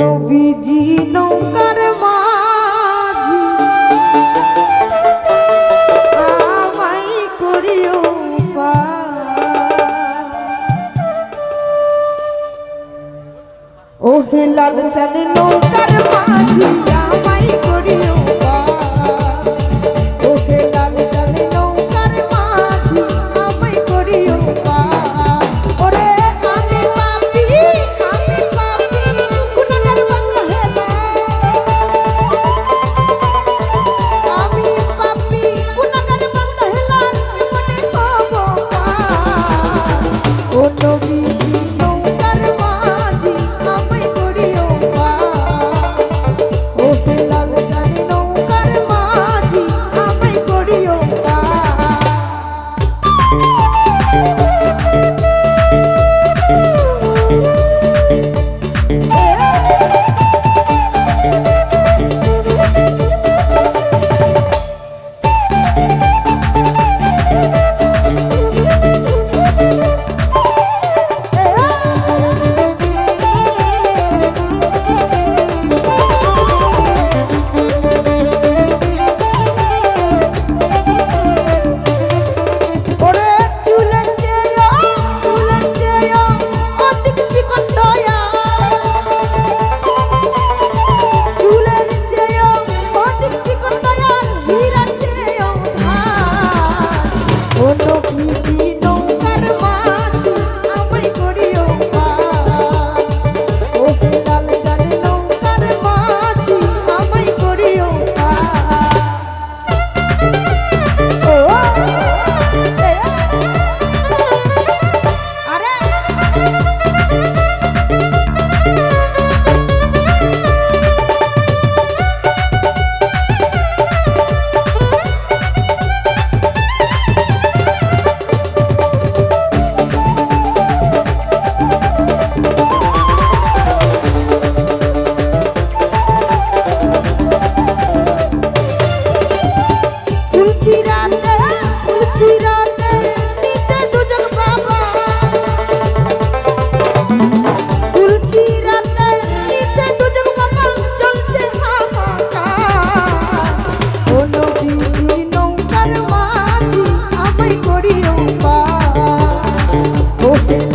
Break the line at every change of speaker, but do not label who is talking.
নবীজি নৌকার মাঝি। আমাই করিও ওহে লাল চাল নৌকার মাঝি। Thank you.